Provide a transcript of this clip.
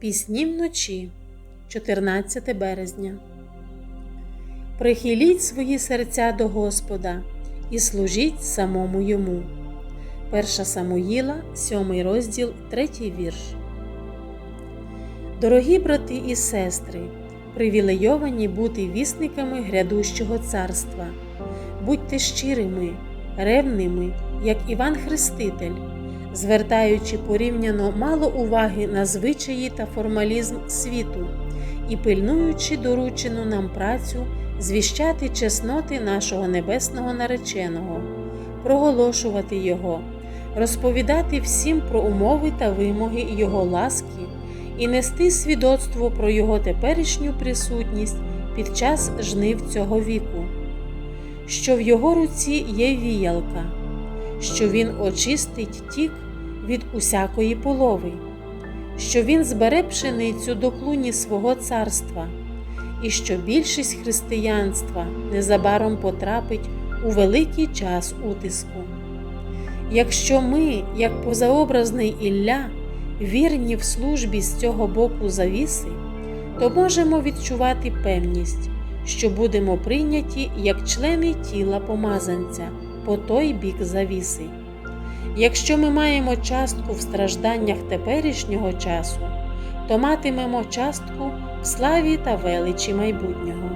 Пісні вночі, 14 березня. Прихиліть свої серця до Господа і служіть самому Йому. 1 Самуїла, 7 розділ, 3 вірш. Дорогі брати і сестри, привілейовані бути вісниками грядущого царства. Будьте щирими, ревними, як Іван Хреститель, звертаючи порівняно мало уваги на звичаї та формалізм світу і пильнуючи доручену нам працю звіщати чесноти нашого небесного нареченого, проголошувати Його, розповідати всім про умови та вимоги Його ласки і нести свідоцтво про Його теперішню присутність під час жнив цього віку, що в Його руці є віялка, що Він очистить тік від усякої полови, що Він збере пшеницю до клуні свого царства, і що більшість християнства незабаром потрапить у великий час утиску. Якщо ми, як позаобразний Ілля, вірні в службі з цього боку завіси, то можемо відчувати певність, що будемо прийняті як члени тіла помазанця по той бік завіси. Якщо ми маємо частку в стражданнях теперішнього часу, то матимемо частку в славі та величі майбутнього.